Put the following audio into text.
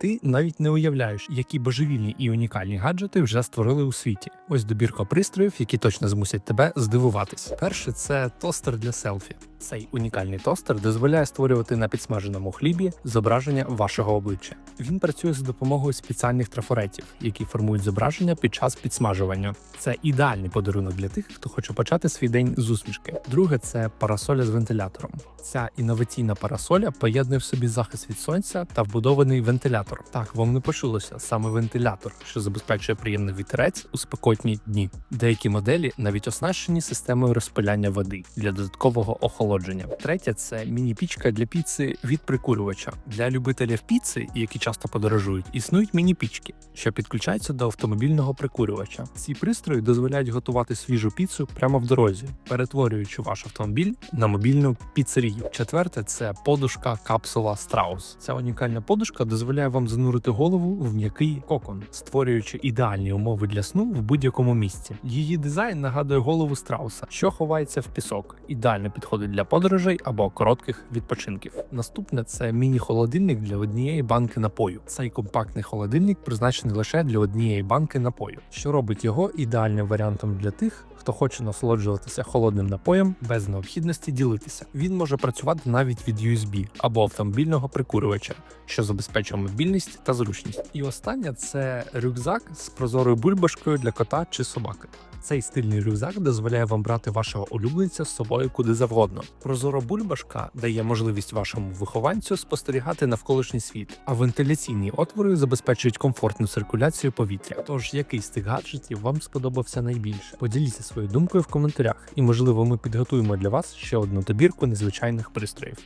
Ти навіть не уявляєш, які божевільні і унікальні гаджети вже створили у світі. Ось добірка пристроїв, які точно змусять тебе здивуватись. Перше це тостер для селфі. Цей унікальний тостер дозволяє створювати на підсмаженому хлібі зображення вашого обличчя. Він працює за допомогою спеціальних трафаретів, які формують зображення під час підсмажування. Це ідеальний подарунок для тих, хто хоче почати свій день з усмішки. Друге це парасоля з вентилятором. Ця інноваційна парасоля поєднує в собі захист від сонця та вбудований вентилятор. Так, вам не почулося саме вентилятор, що забезпечує приємний вітерець у спекотні дні. Деякі моделі навіть оснащені системою розпиляння води для додаткового охолодження. Третє це міні-пічка для піци від прикурювача. Для любителів піци, які часто подорожують, існують міні-пічки, що підключаються до автомобільного прикурювача. Ці пристрої дозволяють готувати свіжу піцу прямо в дорозі, перетворюючи ваш автомобіль на мобільну піцерію. Четверте це подушка капсула Страус. Ця унікальна подушка дозволяє вам занурити голову в м'який кокон, створюючи ідеальні умови для сну в будь-якому місці. Її дизайн нагадує голову страуса, що ховається в пісок. Ідеально підходить для подорожей або коротких відпочинків. Наступне це міні-холодильник для однієї банки напою. Цей компактний холодильник призначений лише для однієї банки напою, що робить його ідеальним варіантом для тих, хто хоче насолоджуватися холодним напоєм без необхідності ділитися. Він може працювати навіть від USB або автомобільного прикурювача, що забезпечує мобільність та зручність. І останнє це рюкзак з прозорою бульбашкою для кота чи собаки. Цей стильний рюкзак дозволяє вам брати вашого улюбленця з собою куди завгодно. Прозора бульбашка дає можливість вашому вихованцю спостерігати навколишній світ, а вентиляційні отвори забезпечують комфортну циркуляцію повітря. Тож який з цих гаджетів вам сподобався найбільше? Поділіться своєю думкою в коментарях, і можливо ми підготуємо для вас ще одну добірку незвичайних пристроїв.